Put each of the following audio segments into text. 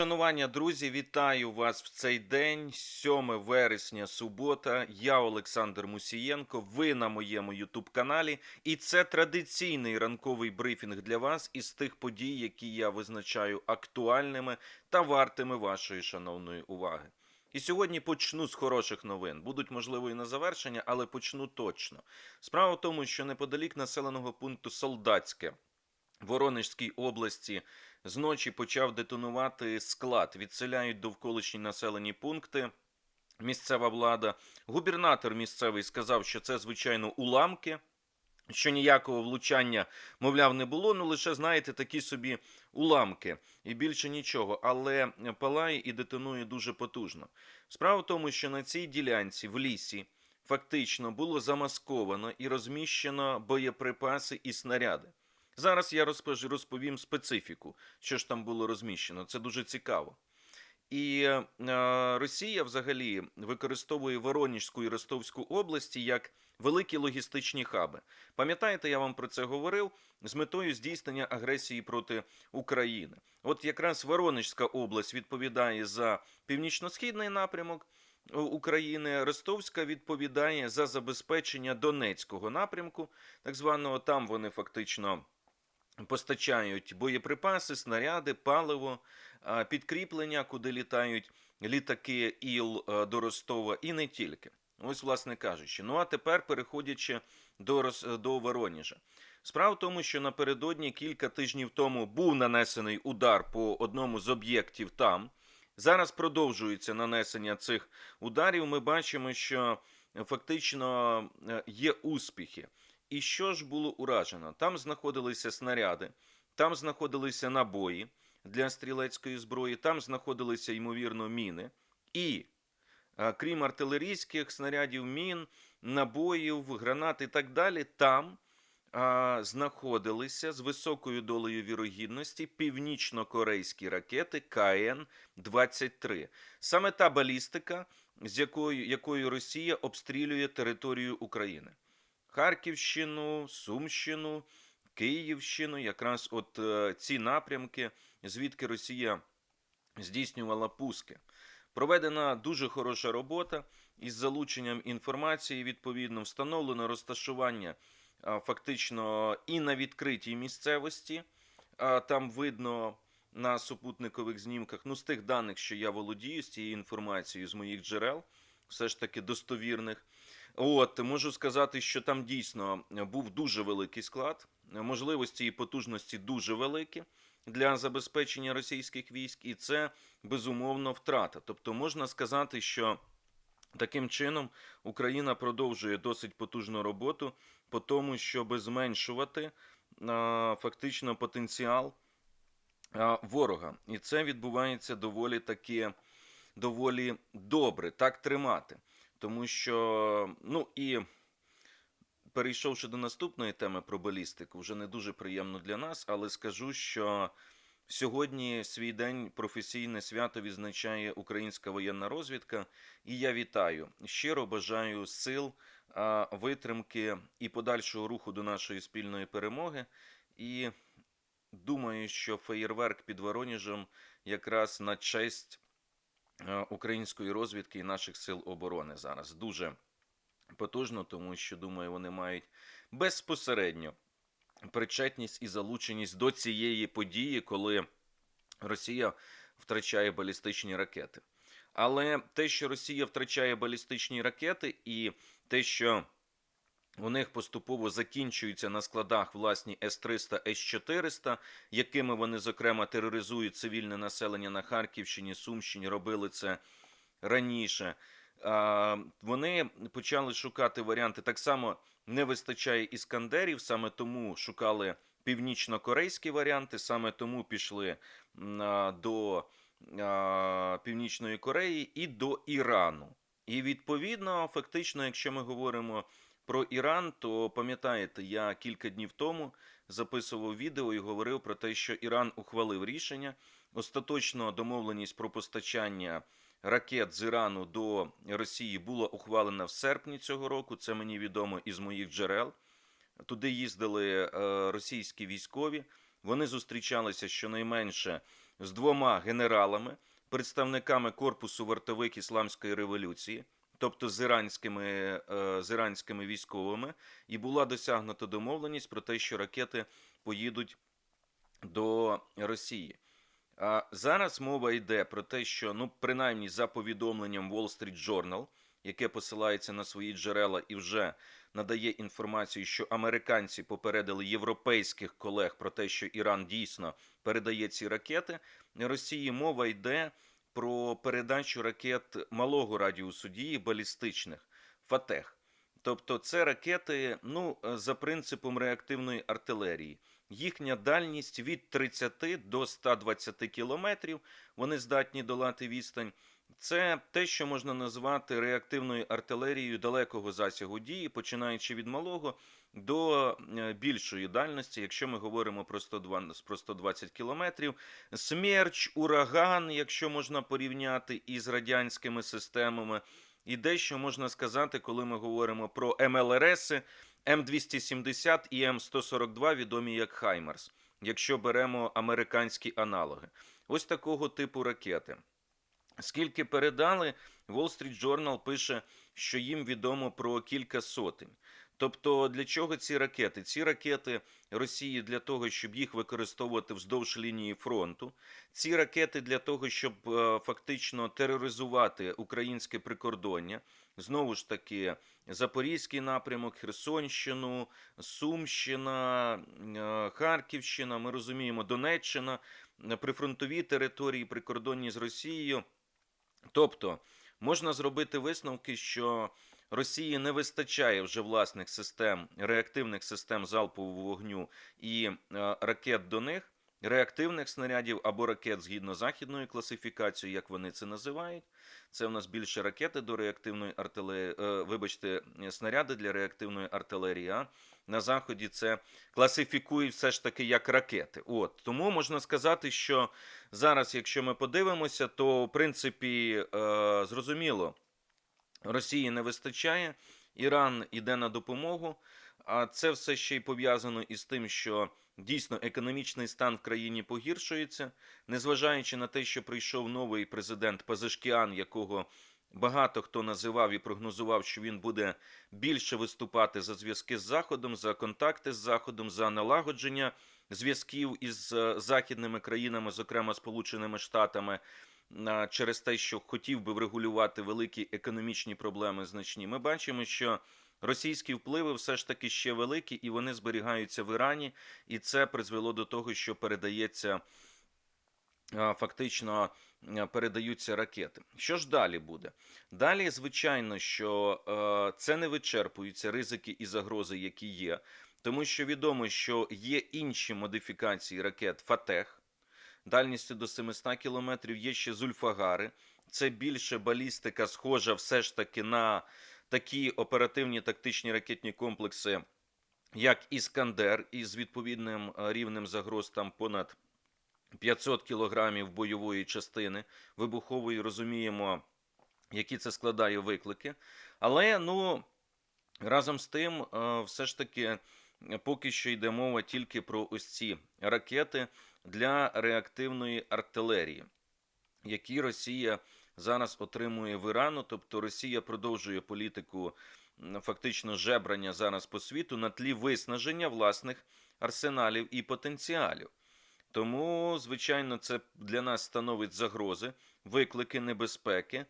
Шанування, друзі, вітаю вас в цей день, 7 вересня, субота. Я Олександр Мусієнко. Ви на моєму Ютуб каналі, і це традиційний ранковий брифінг для вас із тих подій, які я визначаю актуальними та вартими вашої шановної уваги. І сьогодні почну з хороших новин. Будуть можливо і на завершення, але почну точно. Справа в тому, що неподалік населеного пункту Солдатське Воронежській області зночі почав детонувати склад. Відселяють довколишні населені пункти. Місцева влада. Губернатор місцевий сказав, що це звичайно уламки. Що ніякого влучання, мовляв, не було, ну лише знаєте, такі собі уламки і більше нічого, але палає і детонує дуже потужно. Справа в тому, що на цій ділянці в лісі фактично було замасковано і розміщено боєприпаси і снаряди. Зараз я розповім специфіку, що ж там було розміщено. Це дуже цікаво. І е, Росія взагалі використовує Воронежську і Ростовську області як великі логістичні хаби. Пам'ятаєте, я вам про це говорив з метою здійснення агресії проти України. От якраз Воронежська область відповідає за північно-східний напрямок е, України, Ростовська відповідає за забезпечення Донецького напрямку, так званого там вони фактично постачають боєприпаси, снаряди, паливо, підкріплення, куди літають літаки ІЛ е, до Ростова, і не тільки. Ось, власне кажучи. Ну а тепер переходячи до, до Воронежа. Справа в тому, що напередодні кілька тижнів тому був нанесений удар по одному з об'єктів там. Зараз продовжується нанесення цих ударів. Ми бачимо, що е, фактично е, є успіхи. І що ж було уражено? Там знаходилися снаряди, там знаходилися набої для стрілецької зброї, там знаходилися, ймовірно, міни. І крім артилерійських снарядів, мін, набоїв, гранат і так далі, там а, знаходилися з високою долею вірогідності північно-корейські ракети КН-23. Саме та балістика, з якою, якою Росія обстрілює територію України. Харківщину, Сумщину, Київщину, якраз от е, ці напрямки, звідки Росія здійснювала пуски. Проведена дуже хороша робота із залученням інформації. Відповідно, встановлено розташування фактично і на відкритій місцевості. Там видно на супутникових знімках, ну з тих даних, що я володію, з цією інформацією з моїх джерел, все ж таки достовірних. От можу сказати, що там дійсно був дуже великий склад, можливості і потужності дуже великі для забезпечення російських військ, і це безумовно втрата. Тобто можна сказати, що таким чином Україна продовжує досить потужну роботу по тому, щоб зменшувати фактично потенціал ворога, і це відбувається доволі таки доволі добре, так тримати. Тому що, ну і перейшовши до наступної теми про балістику, вже не дуже приємно для нас, але скажу, що сьогодні свій день професійне свято відзначає українська воєнна розвідка, і я вітаю щиро бажаю сил, витримки і подальшого руху до нашої спільної перемоги. І думаю, що феєрверк під Воронежем якраз на честь української розвідки і наших сил оборони зараз дуже потужно, тому що думаю, вони мають безпосередньо причетність і залученість до цієї події, коли Росія втрачає балістичні ракети. Але те, що Росія втрачає балістичні ракети, і те, що у них поступово закінчуються на складах власні С-300, С-400, якими вони, зокрема, тероризують цивільне населення на Харківщині, Сумщині, робили це раніше. Вони почали шукати варіанти. Так само не вистачає іскандерів, саме тому шукали північно-корейські варіанти, саме тому пішли до Північної Кореї і до Ірану. І відповідно, фактично, якщо ми говоримо про Іран, то пам'ятаєте, я кілька днів тому записував відео і говорив про те, що Іран ухвалив рішення. Остаточно домовленість про постачання ракет з Ірану до Росії була ухвалена в серпні цього року. Це мені відомо із моїх джерел. Туди їздили е, російські військові. Вони зустрічалися щонайменше з двома генералами, представниками корпусу вартових ісламської революції, тобто з іранськими, е, з іранськими військовими, і була досягнута домовленість про те, що ракети поїдуть до Росії. А зараз мова йде про те, що ну принаймні за повідомленням Wall Street Journal, яке посилається на свої джерела і вже надає інформацію, що американці попередили європейських колег про те, що Іран дійсно передає ці ракети. Росії мова йде про передачу ракет малого радіусу дії балістичних Фатех. Тобто це ракети, ну за принципом реактивної артилерії. Їхня дальність від 30 до 120 кілометрів. Вони здатні долати відстань. Це те, що можна назвати реактивною артилерією далекого засягу дії, починаючи від малого до е, більшої дальності, якщо ми говоримо про 120, про 120 кілометрів. Смерч, ураган, якщо можна порівняти із радянськими системами. І дещо можна сказати, коли ми говоримо про МЛРСи, М270 і М142, відомі як Хаймерс, якщо беремо американські аналоги. Ось такого типу ракети. Скільки передали, Wall Street Journal пише, що їм відомо про кілька сотень. Тобто, для чого ці ракети? Ці ракети Росії для того, щоб їх використовувати вздовж лінії фронту. Ці ракети для того, щоб е, фактично тероризувати українське прикордоння. Знову ж таки, Запорізький напрямок, Херсонщину, Сумщина, е, Харківщина. Ми розуміємо, Донеччина, прифронтові території, прикордонні з Росією. Тобто можна зробити висновки, що Росії не вистачає вже власних систем, реактивних систем залпового вогню і е, ракет до них, реактивних снарядів або ракет згідно західної класифікації, як вони це називають. Це в нас більше ракети до реактивної артилерії, е, вибачте, снаряди для реактивної артилерії. А на заході це класифікують все ж таки як ракети. От тому можна сказати, що зараз, якщо ми подивимося, то в принципі е, зрозуміло. Росії не вистачає, Іран іде на допомогу. А це все ще й пов'язано із тим, що дійсно економічний стан в країні погіршується, незважаючи на те, що прийшов новий президент Пазишкіан, якого багато хто називав і прогнозував, що він буде більше виступати за зв'язки з Заходом, за контакти з Заходом, за налагодження зв'язків із е, західними країнами, зокрема Сполученими Штатами через те, що хотів би врегулювати великі економічні проблеми значні, ми бачимо, що російські впливи все ж таки ще великі, і вони зберігаються в Ірані, і це призвело до того, що передається. Фактично передаються ракети. Що ж далі буде? Далі, звичайно, що це не вичерпуються ризики і загрози, які є, тому що відомо, що є інші модифікації ракет Фатех, дальністю до 700 кілометрів. Є ще зульфагари. Це більше балістика, схожа все ж таки на такі оперативні тактичні ракетні комплекси, як Іскандер, із відповідним е, рівнем загроз там понад 500 кілограмів бойової частини. Вибухової розуміємо, які це складає виклики. Але ну разом з тим, е, все ж таки. Поки що йде мова тільки про ось ці ракети для реактивної артилерії, які Росія зараз отримує в Ірану. Тобто Росія продовжує політику фактично жебрання зараз по світу на тлі виснаження власних арсеналів і потенціалів. Тому, звичайно, це для нас становить загрози, виклики небезпеки.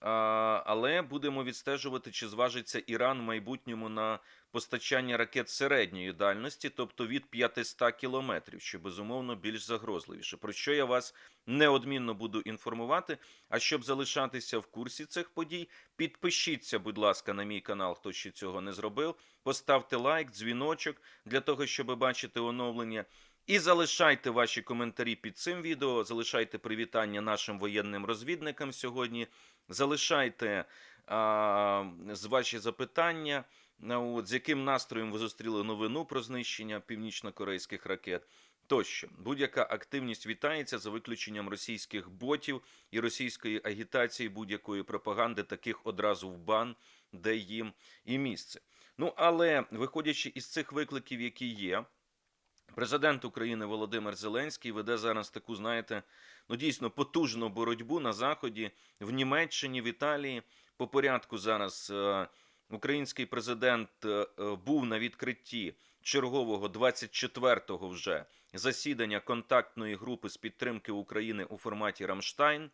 Але будемо відстежувати, чи зважиться Іран в майбутньому на постачання ракет середньої дальності, тобто від 500 кілометрів, що безумовно більш загрозливіше. Про що я вас неодмінно буду інформувати. А щоб залишатися в курсі цих подій, підпишіться, будь ласка, на мій канал, хто ще цього не зробив. Поставте лайк, дзвіночок для того, щоб бачити оновлення. І залишайте ваші коментарі під цим відео. Залишайте привітання нашим воєнним розвідникам сьогодні. Залишайте а, з ваші запитання. От, з яким настроєм ви зустріли новину про знищення північно-корейських ракет? Тощо, будь-яка активність вітається за виключенням російських ботів і російської агітації будь-якої пропаганди, таких одразу в бан, де їм і місце. Ну але виходячи із цих викликів, які є. Президент України Володимир Зеленський веде зараз таку, знаєте, ну дійсно потужну боротьбу на заході в Німеччині, в Італії. По порядку зараз е, український президент е, е, був на відкритті чергового 24-го вже засідання контактної групи з підтримки України у форматі Рамштайн.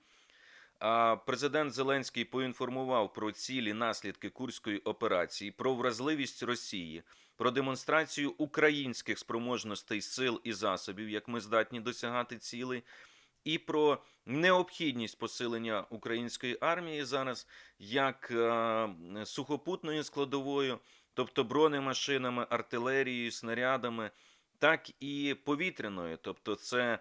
А Президент Зеленський поінформував про цілі наслідки курської операції, про вразливість Росії, про демонстрацію українських спроможностей сил і засобів, як ми здатні досягати цілей, і про необхідність посилення української армії зараз як е, сухопутною складовою, тобто бронемашинами, артилерією, снарядами, так і повітряною, тобто це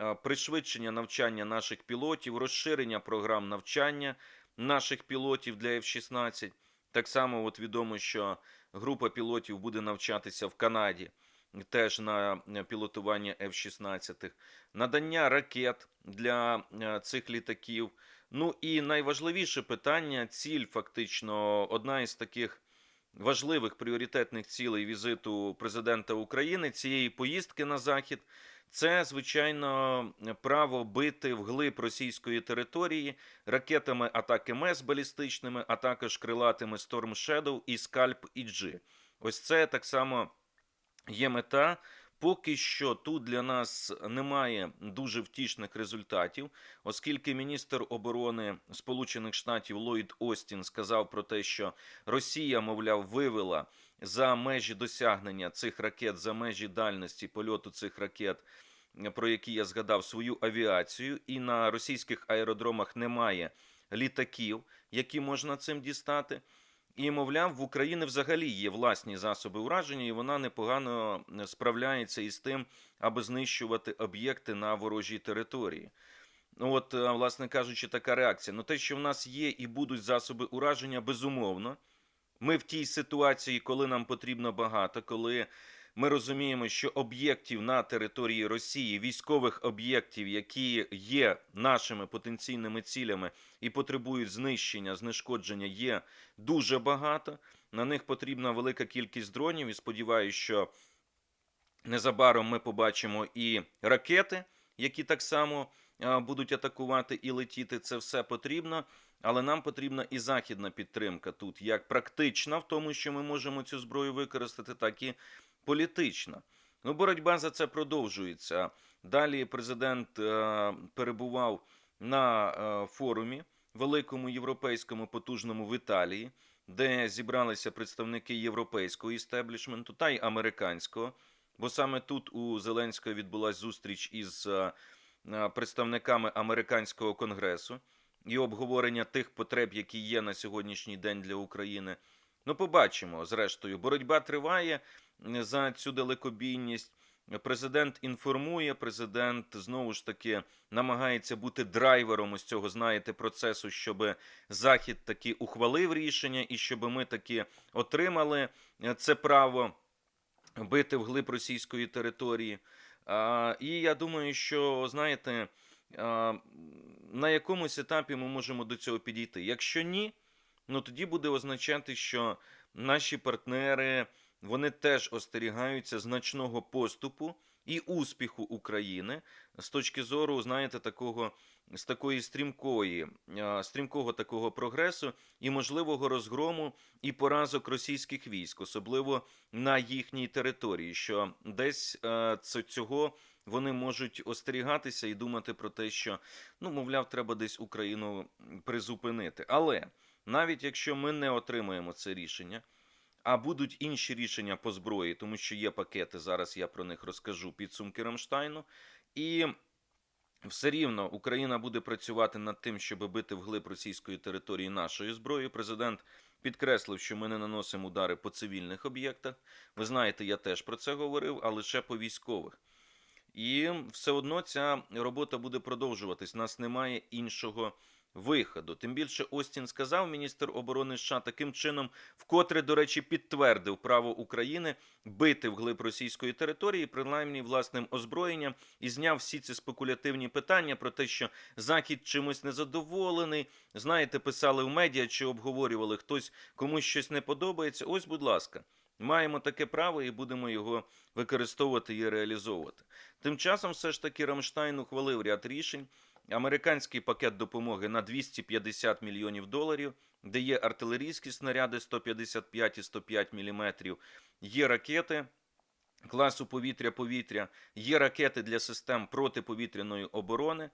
е, пришвидшення навчання наших пілотів, розширення програм навчання наших пілотів для F-16. Так само, от відомо, що група пілотів буде навчатися в Канаді теж на е, пілотування F-16, надання ракет для е, цих літаків. Ну і найважливіше питання, ціль, фактично, одна із таких важливих пріоритетних цілей візиту президента України цієї поїздки на захід. Це звичайно право бити вглиб російської території ракетами атаки МЕС балістичними, а також крилатими Storm Shadow і Scalp EG. Ось це так само є мета. Поки що тут для нас немає дуже втішних результатів, оскільки міністр оборони Сполучених Штатів Ллойд Остін сказав про те, що Росія, мовляв, вивела за межі досягнення цих ракет, за межі дальності польоту цих ракет, про які я згадав свою авіацію, і на російських аеродромах немає літаків, які можна цим дістати. І, мовляв, в Україні взагалі є власні засоби ураження, і вона непогано справляється із тим, аби знищувати об'єкти на ворожій території. Ну, от, е, власне кажучи, така реакція. Ну, те, що в нас є і будуть засоби ураження, безумовно. Ми в тій ситуації, коли нам потрібно багато, коли ми розуміємо, що об'єктів на території Росії, військових об'єктів, які є нашими потенційними цілями і потребують знищення, знешкодження, є дуже багато. На них потрібна велика кількість дронів. І сподіваюся, що незабаром ми побачимо і ракети, які так само будуть атакувати і летіти. Це все потрібно. Але нам потрібна і західна підтримка тут, як практична, в тому, що ми можемо цю зброю використати, так і політична. Ну, боротьба за це продовжується. Далі президент е, перебував на е, форумі великому європейському потужному в Італії, де зібралися представники європейського істеблішменту та й американського. Бо саме тут у Зеленського відбулася зустріч із е, представниками американського конгресу і обговорення тих потреб, які є на сьогоднішній день для України. Ну, побачимо. Зрештою, боротьба триває за цю далекобійність. Президент інформує, президент знову ж таки намагається бути драйвером ось цього, знаєте, процесу, щоб Захід таки ухвалив рішення, і щоб ми таки отримали е, це право бити вглиб російської території. І я думаю, що знаєте, на якомусь етапі ми можемо до цього підійти. Якщо ні, ну тоді буде означати, що наші партнери вони теж остерігаються значного поступу і успіху України з точки зору, знаєте, такого з такої стрімкої, стрімкого такого прогресу і можливого розгрому і поразок російських військ, особливо на їхній території, що десь цього. Вони можуть остерігатися і думати про те, що ну, мовляв, треба десь Україну призупинити. Але навіть якщо ми не отримаємо це рішення, а будуть інші рішення по зброї, тому що є пакети. Зараз я про них розкажу підсумки Рамштайну. І все рівно Україна буде працювати над тим, щоб бити вглиб російської території нашою зброєю. Президент підкреслив, що ми не наносимо удари по цивільних об'єктах. Ви знаєте, я теж про це говорив, а лише по військових. І все одно ця робота буде продовжуватись. Нас немає іншого виходу. Тим більше Остін сказав міністр оборони США таким чином, вкотре, до речі, підтвердив право України бити вглиб російської території, принаймні власним озброєнням, і зняв всі ці спекулятивні питання про те, що Захід чимось незадоволений. Знаєте, писали в медіа чи обговорювали хтось комусь щось не подобається. Ось, будь ласка. Маємо таке право і будемо його використовувати і реалізовувати. Тим часом, все ж таки, Рамштайн ухвалив ряд рішень. Американський пакет допомоги на 250 мільйонів доларів, де є артилерійські снаряди 155 і 105 мм, є ракети класу повітря-повітря, є ракети для систем протиповітряної оборони.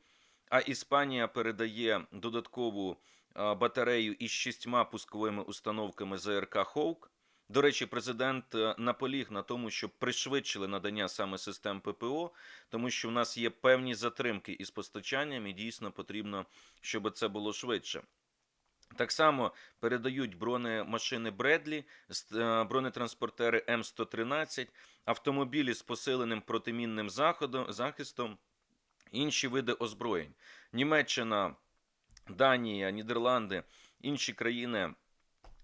А Іспанія передає додаткову батарею із шістьма пусковими установками ЗРК Хоук. До речі, президент е, наполіг на тому, щоб пришвидшили надання саме систем ППО, тому що в нас є певні затримки із постачанням, і дійсно потрібно, щоб це було швидше. Так само передають бронемашини Бредлі, е, бронетранспортери М113, автомобілі з посиленим протимінним заходом, захистом, інші види озброєнь. Німеччина, Данія, Нідерланди, інші країни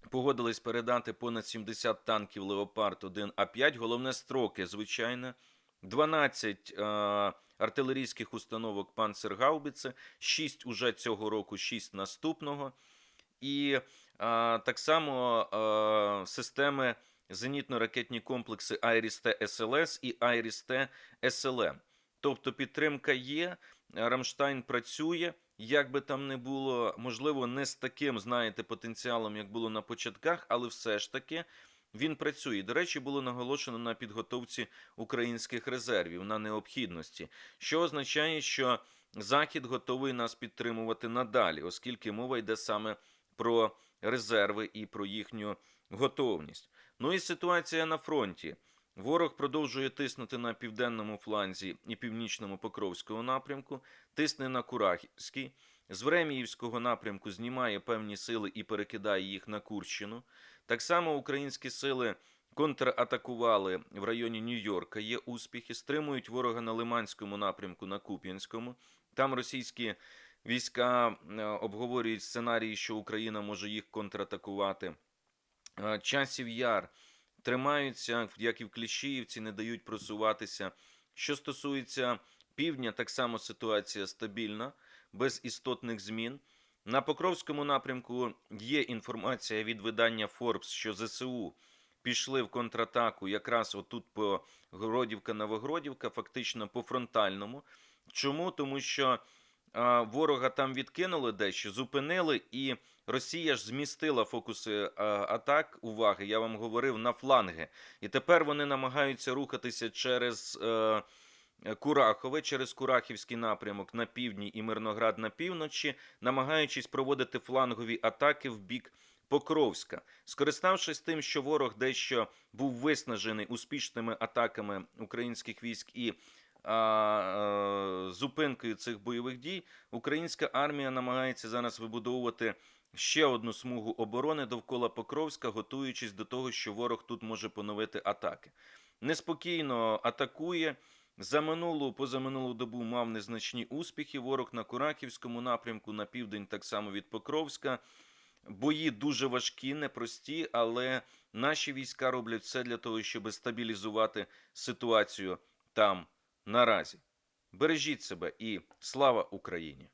погодились передати понад 70 танків Леопард 1 А5. Головне строки, звичайно. 12 е, артилерійських установок Панцергаубіце, 6 уже цього року, 6 наступного. І е, так само е, системи зенітно-ракетні комплекси Айріс-Т СЛС і Айріс-Т СЛМ. Тобто підтримка є, Рамштайн працює. Як би там не було, можливо, не з таким, знаєте, потенціалом, як було на початках, але все ж таки він працює. До речі, було наголошено на підготовці українських резервів на необхідності, що означає, що Захід готовий нас підтримувати надалі, оскільки мова йде саме про резерви і про їхню готовність. Ну і ситуація на фронті. Ворог продовжує тиснути на південному фланзі і північному Покровському напрямку, тисне на Курахівський, з Времіївського напрямку знімає певні сили і перекидає їх на Курщину. Так само українські сили контратакували в районі Нью-Йорка. Є успіхи, стримують ворога на Лиманському напрямку на Куп'янському. Там російські війська е, обговорюють сценарії, що Україна може їх контратакувати. Е, Часів яр тримаються, як і в Кліщіївці, не дають просуватися. Що стосується півдня, так само ситуація стабільна, без істотних змін. На Покровському напрямку є інформація від видання Forbes, що ЗСУ пішли в контратаку якраз отут по Гродівка-Новогродівка, фактично по фронтальному. Чому? Тому що а, ворога там відкинули дещо, зупинили, і Росія ж змістила фокуси атак уваги. Я вам говорив на фланги. І тепер вони намагаються рухатися через е, Курахове, через Курахівський напрямок на півдні і Мирноград на півночі, намагаючись проводити флангові атаки в бік Покровська. Скориставшись тим, що ворог дещо був виснажений успішними атаками українських військ і а, а, зупинкою цих бойових дій, українська армія намагається зараз вибудовувати ще одну смугу оборони довкола Покровська, готуючись до того, що ворог тут може поновити атаки. Неспокійно атакує. За минулу позаминулу добу мав незначні успіхи. Ворог на Кураківському напрямку на південь, так само від Покровська. Бої дуже важкі, непрості, але наші війська роблять все для того, щоб стабілізувати ситуацію там наразі. Бережіть себе і слава Україні!